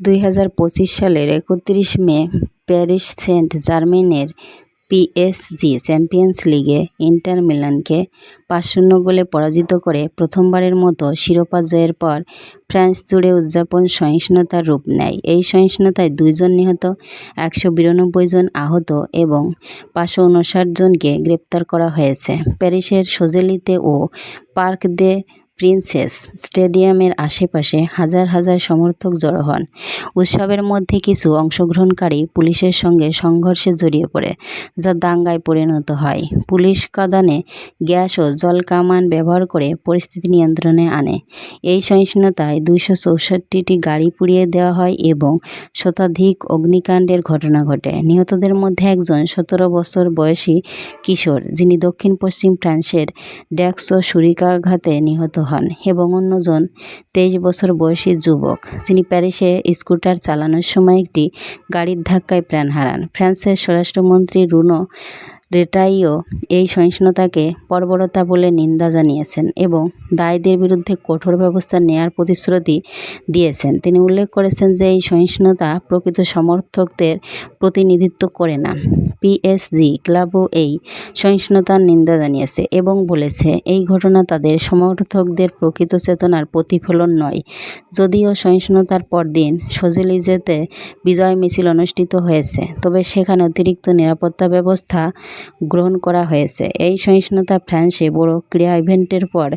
দুই হাজার পঁচিশ সালের একত্রিশ মে প্যারিস সেন্ট জার্মেইনের পিএসজি চ্যাম্পিয়ন্স লিগে ইন্টার মিলানকে পাঁচ শূন্য গোলে পরাজিত করে প্রথমবারের মতো শিরোপা জয়ের পর ফ্রান্স জুড়ে উদযাপন সহিষ্ণুতার রূপ নেয়। এই সহিষ্ণুতায় দুইজন নিহত, একশো বিরানব্বই জন আহত এবং পাঁচশো উনষাট জনকে গ্রেপ্তার করা হয়েছে। প্যারিসের সোজেলিতে ও পার্ক দে প্রিন্সেস স্টেডিয়ামের আশেপাশে হাজার হাজার সমর্থক জড়ো হন। উৎসবের মধ্যে কিছু অংশগ্রহণকারী পুলিশের সঙ্গে সংঘর্ষে জড়িয়ে পড়ে, যা দাঙ্গায় পরিণত হয়। পুলিশ কাদানে গ্যাস ও জল কামান ব্যবহার করে পরিস্থিতি নিয়ন্ত্রণে আনে। এই সহিষ্ণুতায় দুইশো চৌষট্টিটি গাড়ি পুড়িয়ে দেওয়া হয় এবং শতাধিক অগ্নিকাণ্ডের ঘটনা ঘটে। নিহতদের মধ্যে একজন সতেরো বছর বয়সী কিশোর, যিনি দক্ষিণ পশ্চিম ফ্রান্সের ড্যাক্স ও ছুরিকাঘাতে নিহত হন এবং অন্যজন তেইশ বছর বয়সী যুবক, যিনি প্যারিসে স্কুটার চালানোর সময় একটি গাড়ির ধাক্কায় প্রাণ হারান। ফ্রান্সের স্বরাষ্ট্রমন্ত্রী রুনো রেটাইও এই সহিষ্ণুতাকে বর্বরতা বলে নিন্দা জানিয়েছেন এবং দায়ীদের বিরুদ্ধে কঠোর ব্যবস্থা নেয়ার প্রতিশ্রুতি দিয়েছেন। তিনি উল্লেখ করেছেন যে এই সহিষ্ণুতা প্রকৃত সমর্থকদের প্রতিনিধিত্ব করে না। পিএসজি ক্লাবও এই সহিষ্ণুতার নিন্দা জানিয়েছে এবং বলেছে, এই ঘটনা তাদের সমর্থকদের প্রকৃত চেতনার প্রতিফলন নয়। যদিও সহিষ্ণুতার পরদিন সোজেলিজেতে বিজয় মিছিল অনুষ্ঠিত হয়েছে, তবে সেখানে অতিরিক্ত নিরাপত্তা ব্যবস্থা গ্রহণ করা হয়েছে। এই সহিষ্ণুতা ফ্রান্সে বড় ক্রীড়া ইভেন্টের পর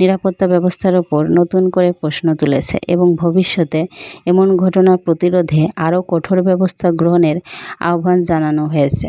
নিরাপত্তা ব্যবস্থার ওপর নতুন করে প্রশ্ন তুলেছে এবং ভবিষ্যতে এমন ঘটনা প্রতিরোধে আরও কঠোর ব্যবস্থা গ্রহণের আহ্বান জানানো হয়েছে।